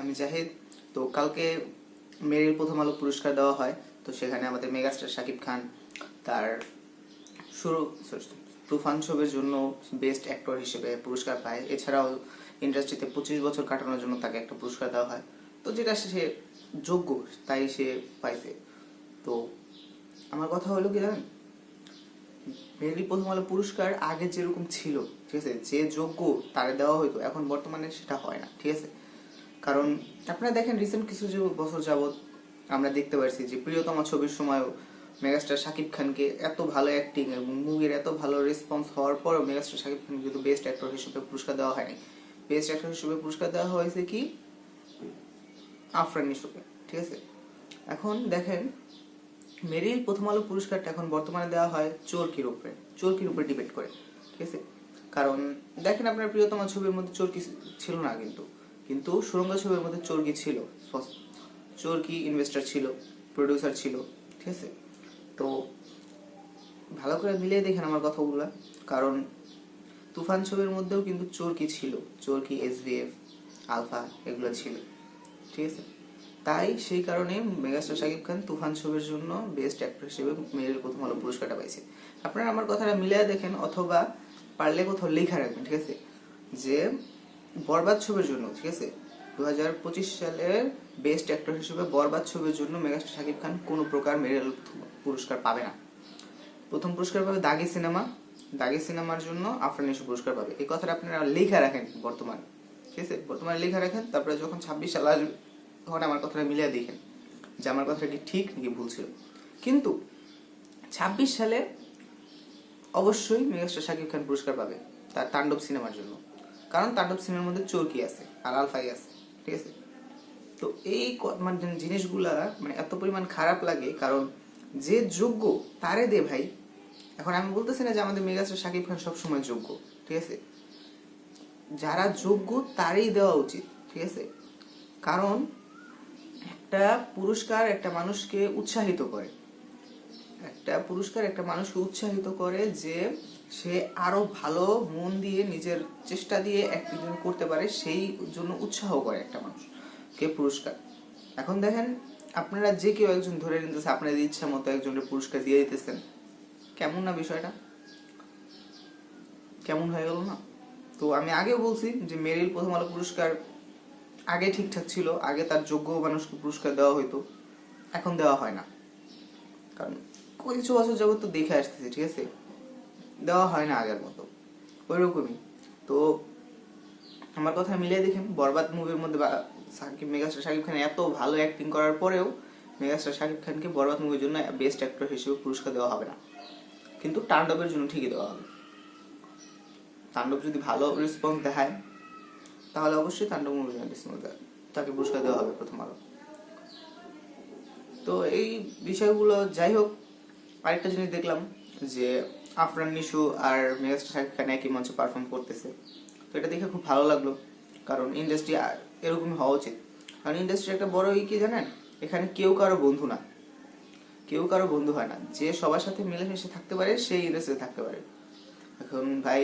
আমি জাহিদ। তো কালকে মেরিল প্রথম আলো পুরস্কার দেওয়া হয়। তো সেখানে আমাদের মেগাস্টার শাকিব খান তার শুরু তুফান ছবির জন্য বেস্ট অ্যাক্টর হিসেবে পুরস্কার পায়। এছাড়াও ইন্ডাস্ট্রিতে পঁচিশ বছর কাটানোর জন্য তাকে একটা পুরস্কার দেওয়া হয়। তো যেটা সে যোগ্য, তাই সে পাইছে। তো আমার কথা হলো কি জানেন? মেরিল প্রথম আলো পুরস্কার আগে যেরকম ছিল, ঠিক আছে? যে যোগ্য তারে দেওয়া হইতো, এখন বর্তমানে সেটা হয় না, ঠিক আছে? কারণ আপনারা দেখেন রিসেন্ট কিছু বছর যাবত আমরা দেখতে পারছি যে প্রিয়তমা ছবির সময়ও মেগাস্টার শাকিব খানকে এত ভালো অ্যাক্টিং এবং মুভির এত ভালো রেসপন্স হওয়ার পরও মেগাস্টার শাকিব খানকে কিন্তু বেস্ট অ্যাক্টর হিসেবে পুরস্কার দেওয়া হয়নি। বেস্ট অ্যাক্টর হিসেবে পুরস্কার দেওয়া হয়েছে কি? আফরান নিশোকে ঠিক আছে? এখন দেখেন, মেরিল প্রথম আলো পুরস্কারটা এখন বর্তমানে দেওয়া হয় চোরকির উপরে। চোরকির উপরে ডিপেন্ড করে, ঠিক আছে? কারণ দেখেন আপনার প্রিয়তমা ছবির মধ্যে চোর চোরকি ছিল না কিন্তু। কিন্তু সুরঙ্গ ছবির মধ্যে চোরকি ছিল চোরকি ইনভেস্টার ছিল প্রডিউসার ছিল, ঠিক আছে? তো ভালো করে মিলিয়ে দেখেন আমার কথাগুলো, কারণ তুফান ছবির মধ্যেও কিন্তু চোরকি ছিল, চোরকি এসবিএফ আলফা এগুলো ছিল, ঠিক আছে? তাই সেই কারণে মেগাস্টার শাকিব খান তুফান ছবির জন্য বেস্ট অ্যাক্টর হিসেবে মেয়ের প্রথম আলো পুরস্কারটা পাইছে। আপনারা আমার কথাটা মিলিয়ে দেখেন অথবা পারলে কোথাও লেখা রাখবেন, ঠিক আছে? যে বরবাদ ছবির জন্য, ঠিক আছে? দু হাজার পঁচিশ সালের বেস্ট অ্যাক্টর হিসেবে বরবাদ ছবির জন্য মেগাস্টার শাকিব খান কোনো প্রকার মেডেল পুরস্কার পাবে না। প্রথম পুরস্কার পাবে দাগি সিনেমা। দাগি সিনেমার জন্য আফরান পুরস্কার পাবে। এই কথাটা আপনারা লেখা রাখেন বর্তমানে, ঠিক আছে? বর্তমানে লেখা রাখেন, তারপরে যখন ছাব্বিশ সাল আসবে, তখন আমার কথাটা মিলিয়ে দেখেন যে আমার কথাটা কি ঠিক নাকি ভুল ছিল। কিন্তু ছাব্বিশ সালে অবশ্যই মেগাস্টার শাকিব খান পুরস্কার পাবে তার তাণ্ডব সিনেমার জন্য। কারণ তাণ্ডব সিনেমার মধ্যে চোরকি আছে আর আলফাই আছে, ঠিক আছে? তো এই মানে জিনিসগুলা মানে এত পরিমাণ খারাপ লাগে, কারণ যে যোগ্য তারে দে ভাই। এখন আমি বলতেছি না যে আমাদের মেগাস্টার শাকিব খান সবসময় যোগ্য, ঠিক আছে? যারা যোগ্য তারই দেওয়া উচিত, ঠিক আছে? কারণ একটা পুরস্কার একটা মানুষকে উৎসাহিত করে। একটা পুরস্কার, একটা মানুষকে উৎসাহিত করে যে সে আরও ভালো মন দিয়ে, নিজের চেষ্টা দিয়ে অ্যাক্টিং করতে পারে, সেই জন্য উৎসাহ করে একটা মানুষ কে পুরস্কার। এখন দেখেন, আপনারা যে কেউ একজন ধরে নিতেছে, আপনাদের ইচ্ছা মতো একজনের পুরস্কার দিয়ে দিতেছেন। কেমন না বিষয়টা? কেমন হয়ে গেল না? তো আমি আগেও বলছি যে মেরিল প্রথম আলো পুরস্কার আগে ঠিকঠাক ছিল, আগে তার যোগ্য মানুষকে পুরস্কার দেওয়া হইতো। এখন দেওয়া হয় না। কারণ কিছু বছর যাবত তো দেখে আসতেছি, ঠিক আছে? দেওয়া হয় না আগের মতো। ওইরকমই। তো আমার কথা মিলিয়ে দেখেন, বরবাদ মুভির মধ্যে সাকিব, মেগাস্টার শাকিব খান এত ভালো অ্যাক্টিং করার পরেও মেগাস্টার শাকিব খানকে বরবাদ মুভির জন্য বেস্ট অ্যাক্টর হিসেবে পুরস্কার দেওয়া হবে না। কিন্তু তাণ্ডবের জন্য ঠিকই দেওয়া হবে। তাণ্ডব যদি ভালো রেসপন্স দেখায়, তাহলে অবশ্যই তাণ্ডব মুভি তাকে পুরস্কার দেওয়া হবে প্রথম আলো তো এই বিষয়গুলো যাই হোক আরেকটা জিনিস দেখলাম যে আফরান, নিশু আর মেগাস্টার শাকিব খান একই মঞ্চে পারফর্ম করতেছে। তো এটা দেখে খুব ভালো লাগল, কারণ ইন্ডাস্ট্রি এরকমই হওয়া উচিত। কারণ ইন্ডাস্ট্রি একটা বড় ই কি জানেন? এখানে কেউ কারও বন্ধু না। কেউ কারও বন্ধু হয় না। যে সবার সাথে মিলেমিশে থাকতে পারে, সেই ইন্ডাস্ট্রিতে থাকতে পারে। এখন ভাই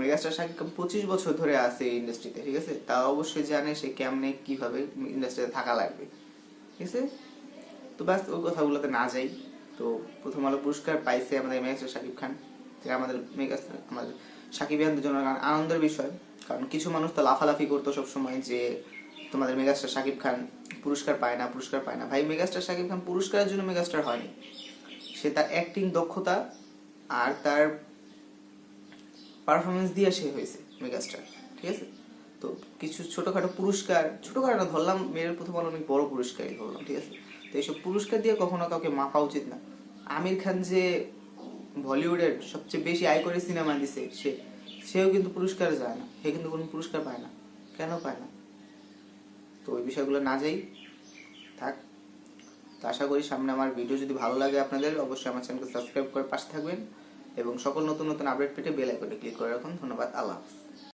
মেগাস্টার শাকিব খান পঁচিশ বছর ধরে আছে এই ইন্ডাস্ট্রিতে ঠিক আছে? তা অবশ্যই জানে সে কেমনে, কীভাবে ইন্ডাস্ট্রিতে থাকা লাগবে। ঠিক আছে? তো ব্যাস, ওই কথাগুলোতে না যাই। তো প্রথম আলো পুরস্কার পাইছে আমাদের মেগাস্টার শাকিব খান থেকে আমাদের মেগাস্টার আমাদের শাকিব ইয়ানদের জন্য আনন্দের বিষয়। কারণ কিছু মানুষ তো লাফালাফি করতো সবসময় যে তোমাদের মেগাস্টার শাকিব খান পুরস্কার পায় না, পুরস্কার পায় না। ভাই, মেগাস্টার শাকিব খান পুরস্কারের জন্য মেগাস্টার হয়নি। সে তার অ্যাক্টিং দক্ষতা আর তার পারফরমেন্স দিয়ে সে হয়েছে মেগাস্টার, ঠিক আছে? তো কিছু ছোটখাটো পুরস্কার, ছোটোখাটো ধরলাম মেয়ের প্রথম অনেক বড় পুরস্কারই ধরলাম, ঠিক আছে? তো এইসব পুরস্কার দিয়ে কখনো কাউকে মাপা উচিত না। আমির খান যে বলিউডের সবচেয়ে বেশি আয় করে সিনেমা দিছে, সে, সেও কিন্তু পুরস্কার যায় না। সে কিন্তু কোনো পুরস্কার পায় না। কেন পায় না? তো ওই বিষয়গুলো না যাই, থাক। তো আশা করি সামনে আমার ভিডিও যদি ভালো লাগে আপনাদের, অবশ্যই আমার চ্যানেলকে সাবস্ক্রাইব করে পাশে থাকবেন এবং সকল নতুন নতুন আপডেট পেতে বেল আইকনে ক্লিক করে রাখুন। ধন্যবাদ। আল্লাহ হাফিজ।